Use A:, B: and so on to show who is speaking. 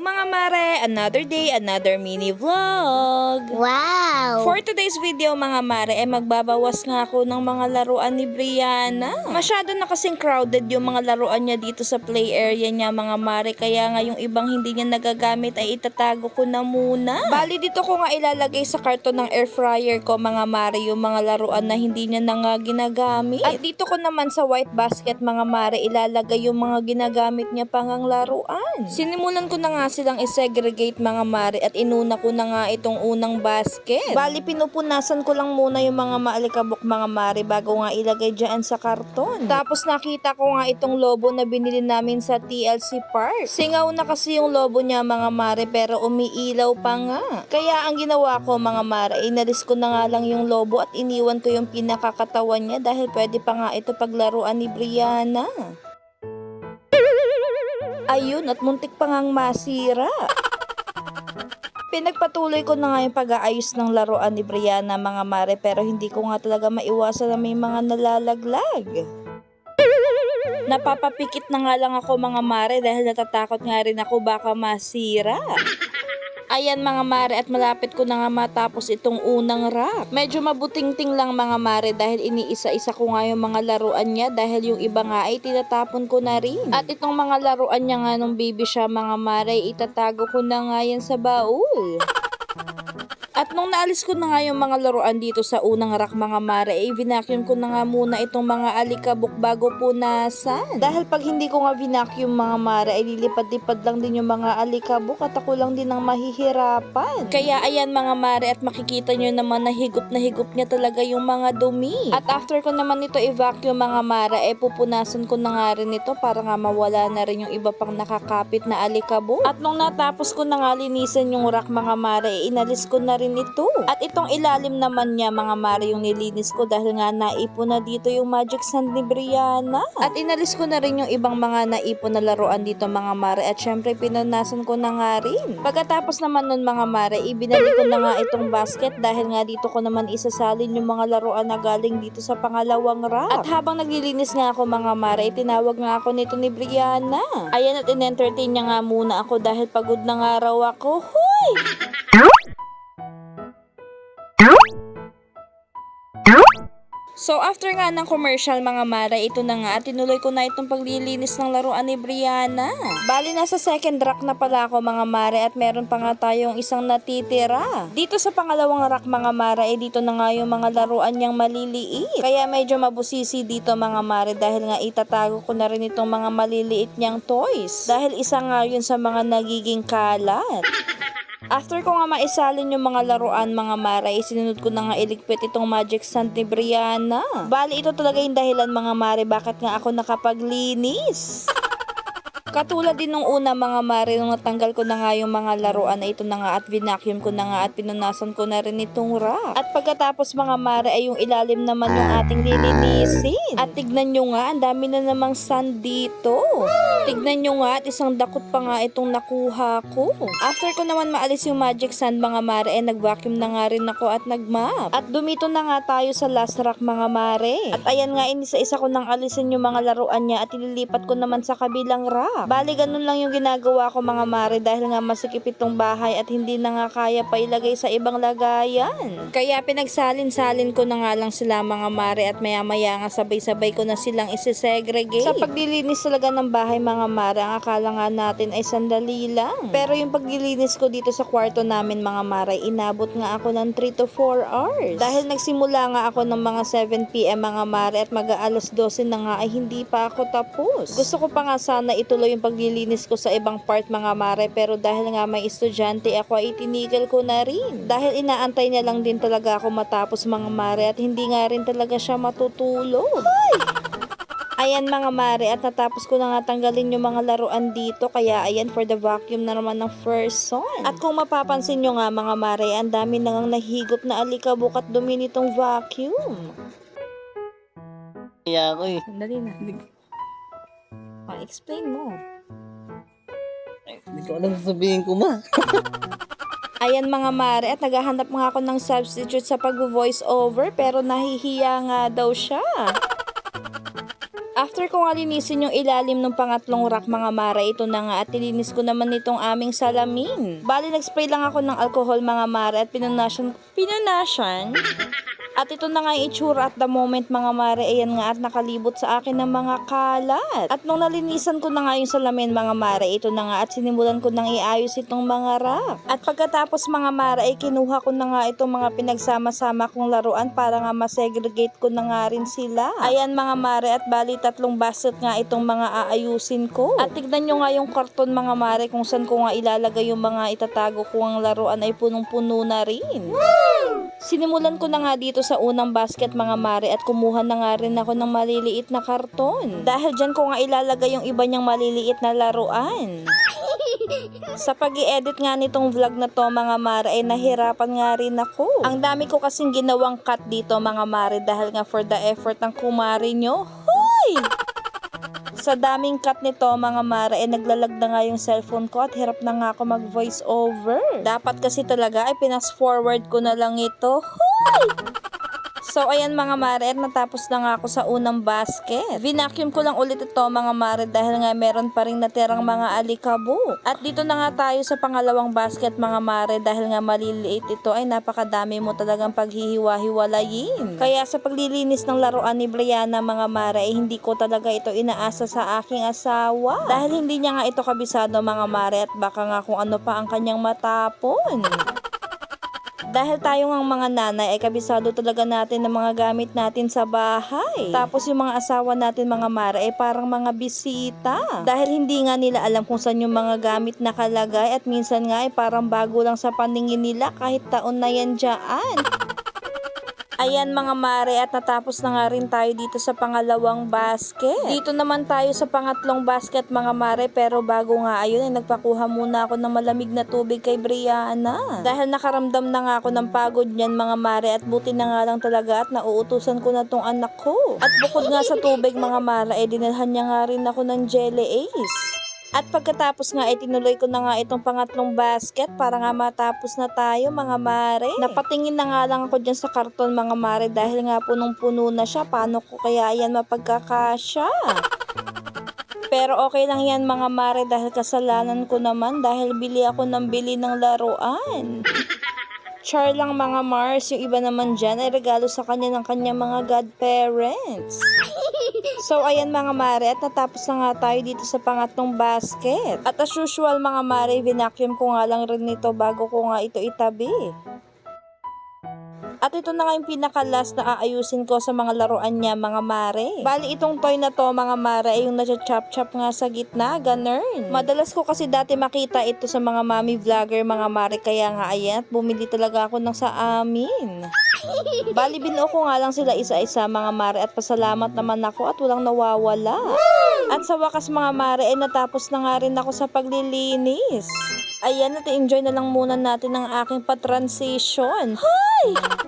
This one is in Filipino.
A: mga mare! Another day, another mini vlog!
B: Wow!
A: For today's video mga mare, eh magbabawas nga ako ng mga laruan ni Brianna. Masyado na kasing crowded yung mga laruan niya dito sa play area niya mga mare, kaya nga yung ibang hindi niya nagagamit ay itatago ko na muna. Bali dito ko nga ilalagay sa karton ng air fryer ko mga mare yung mga laruan na hindi niya na nga ginagamit. At dito ko naman sa white basket mga mare ilalagay yung mga ginagamit niya pangang laruan. Sinimulan ko na nga silang isegregate mga mare at inuna ko na nga itong unang basket. Bali pinupunasan ko lang muna yung mga maalikabok mga mare bago nga ilagay dyan sa karton. Tapos nakita ko nga itong lobo na binili namin sa TLC Park. Singaw na kasi yung lobo niya mga mare pero umiilaw pa nga. Kaya ang ginawa ko mga mare, inalis ko na nga lang yung lobo at iniwan ko yung pinakakatawan niya dahil pwede pa nga ito paglaruan ni Brianna. Ayun, at muntik pa ngang masira. Pinagpatuloy ko na nga yung pag-aayos ng laruan ni Brianna mga mare pero hindi ko nga talaga maiwasan na may mga nalalaglag. Napapapikit na nga lang ako mga mare dahil natatakot nga rin ako baka masira. Ayan mga mare at malapit ko na nga matapos itong unang rack. Medyo mabutingting lang mga mare dahil iniisa-isa ko nga yung mga laruan niya dahil yung iba nga ay tinatapon ko na rin. At itong mga laruan niya nga nung baby siya mga mare itatago ko na nga yan sa baul. At nung naalis ko na nga yung mga laruan dito sa unang rack mga mare, eh, vinacuum ko na nga muna itong mga alikabok bago punasan. Dahil pag hindi ko nga vinacuum mga mare, ay lilipad-lipad lang din yung mga alikabok at ako lang din ang mahihirapan. Kaya ayan mga mare at makikita nyo naman na higop na higop niya talaga yung mga dumi. At after ko naman ito i-vacuum mga mare, eh pupunasan ko na nga rin ito para nga mawala na rin yung iba pang nakakapit na alikabok. At nung natapos ko na nga linisan yung rack mga mare, eh, inalis ko na rin ito. At itong ilalim naman niya mga mare yung nilinis ko dahil nga naipon na dito yung magic sand ni Brianna. At inalis ko na rin yung ibang mga naipon na laruan dito mga mare at syempre pinunasan ko na nga rin. Pagkatapos naman nun mga mare, ibinalik ko na nga itong basket dahil nga dito ko naman isasalin yung mga laruan na galing dito sa pangalawang rack. At habang naglilinis nga ako mga mare, tinawag nga ako nito ni Brianna. Ayan at in-entertain niya nga muna ako dahil pagod na nga raw ako. Hoy! So after nga ng commercial mga mara, ito na nga at tinuloy ko na itong paglilinis ng laruan ni Brianna. Bali nasa second rack na pala ako mga mare at meron pa nga tayong isang natitira. Dito sa pangalawang rack mga mara, eh dito na nga yung mga laruan niyang maliliit. Kaya medyo mabusisi dito mga mare dahil nga itatago ko na rin itong mga maliliit niyang toys. Dahil isa nga yun sa mga nagiging kalat. After ko nga maisalin yung mga laruan mga mare, sinunod ko na nga iligpit itong magic sand ni Brianna. Bali ito talaga yung dahilan mga mare bakit nga ako nakapaglinis. Katulad din nung una mga mare nung natanggal ko na nga yung mga laruan na ito na nga at vinacuum ko na nga at pinunasan ko na rin itong rack. At pagkatapos mga mare ay yung ilalim naman yung ating lilinisin. At tignan nyo nga, ang dami na namang sand dito. Tignan nyo nga at isang dakot pa nga itong nakuha ko. After ko naman maalis yung magic sand mga mare, eh nag-vacuum na nga rin ako at nag-map. At dumito na nga tayo sa last rack mga mare. At ayan nga, inisa-isa ko nang alisin yung mga laruan niya at ililipat ko naman sa kabilang rack. Bali, ganun lang yung ginagawa ko mga mare dahil nga masikip itong bahay at hindi na nga kaya pa ilagay sa ibang lagayan. Kaya pinagsalin-salin ko na nga lang sila mga mare at maya-maya nga sabay-sabay ko na silang isisegregate. Sa paglilinis talaga ng bahay mga mare, ang akala nga natin ay sandali lang. Pero yung paglilinis ko dito sa kwarto namin mga mare, inabot nga ako ng 3 to 4 hours. Dahil nagsimula nga ako ng mga 7pm mga mare at mag-aalas 12 na nga ay hindi pa ako tapos. Gusto ko pa nga sana ituloy yung paglilinis ko sa ibang part mga mare pero dahil nga may estudyante ako ay itinigil ko na rin. Dahil inaantay niya lang din talaga ako matapos mga mare at hindi nga rin talaga siya matutulog. Ayan mga mare at natapos ko na nga tanggalin yung mga laruan dito kaya ayan for the vacuum na naman ng first song. At kung mapapansin nyo nga mga mare, ang dami na ngang nahigop na alikabok at dumi nitong vacuum.
C: Kaya ako eh.
A: Dali na. Explain mo.
C: Hindi ko alam sasabihin ko ma.
A: Ayan mga mare at naghahanap nga ako ng substitute sa pag-voice over pero nahihiya nga daw siya. After ko nga linisin yung ilalim ng pangatlong rack mga mare, ito na nga at nilinis ko naman itong aming salamin. Bali, nag-spray lang ako ng alcohol mga mare at pinunasyan, pinunasyan? At ito na nga yung itsura at the moment mga mare, ayan nga at nakalibot sa akin ng mga kalat. At nung nalinisan ko na nga yung salamin mga mare, ito na nga at sinimulan ko nang iayos itong mga rack. At pagkatapos mga mare, ay kinuha ko na nga itong mga pinagsama-sama kong laruan para nga masegregate ko na nga rin sila. Ayan mga mare at bali tatlong basket nga itong mga aayusin ko. At tignan nyo nga yung karton mga mare kung saan ko nga ilalagay yung mga itatago ko ang laruan ay punong-puno na rin. Sinimulan ko na nga dito sa unang basket mga mare at kumuha na nga rin ako ng maliliit na karton. Dahil dyan ko nga ilalagay yung iba niyang maliliit na laruan. Sa pag edit nga nitong vlog na to mga mare ay nahirapan nga rin ako. Ang dami ko kasing ginawang cut dito mga mare dahil nga for the effort ng kumari nyo. Hoy! Sa daming cut nito mga mare ay naglalag na nga yung cellphone ko at hirap na nga ako mag voice over. Dapat kasi talaga ay pinas forward ko na lang ito. Hoy! So, ayan mga mare, at natapos na nga ako sa unang basket. Vinacuum ko lang ulit ito mga mare dahil nga meron pa rin natirang mga alikabo. At dito na nga tayo sa pangalawang basket mga mare dahil nga maliliit ito ay napakadami mo talagang paghihiwa-hiwalayin. Kaya sa paglilinis ng laruan ni Brianna mga mare ay hindi ko talaga ito inaasa sa aking asawa. Dahil hindi niya nga ito kabisado mga mare at baka nga kung ano pa ang kanyang matapon. Dahil tayo ngang mga nanay ay kabisado talaga natin ng mga gamit natin sa bahay. Tapos yung mga asawa natin mga mare ay parang mga bisita. Dahil hindi nga nila alam kung saan yung mga gamit nakalagay at minsan nga ay parang bago lang sa paningin nila kahit taon na yan dyan. Ayan mga mare at natapos na nga rin tayo dito sa pangalawang basket. Dito naman tayo sa pangatlong basket mga mare pero bago nga ayun ay nagpakuha muna ako ng malamig na tubig kay Brianna. Dahil nakaramdam na nga ako ng pagod niyan mga mare at buti na nga lang talaga at nauutusan ko na tong anak ko. At bukod nga sa tubig mga mare ay dinalhan niya nga rin ako ng jelly ace. At pagkatapos nga, ay tinuloy ko na nga itong pangatlong basket para nga matapos na tayo mga mare. Napatingin na nga lang ako dyan sa karton mga mare dahil nga punong-puno na siya. Paano ko kaya yan mapagkakasya? Pero okay lang yan mga mare dahil kasalanan ko naman dahil bili ako ng bili ng laruan. Char lang mga Mars, yung iba naman dyan ay regalo sa kanya ng kanyang mga godparents. So, ayan mga mare, at natapos na nga tayo dito sa pangatlong basket. At as usual mga mare, vinacuum ko nga lang rin nito bago ko nga ito itabi. At ito na nga yung pinaka-last na aayusin ko sa mga laruan niya, mga mare. Bali, itong toy na to, mga mare, ay yung nasa-chop-chop nga sa gitna, ganun. Madalas ko kasi dati makita ito sa mga mami vlogger, mga mare, kaya nga ayan, bumili talaga ako ng sa amin. Bali, binuo ko nga lang sila isa-isa, mga mare, at pasalamat naman ako at walang nawawala. At sa wakas, mga mare, ay natapos na nga rin ako sa paglilinis. Ayan, at enjoy na lang muna natin ang aking pa-transition. Hi!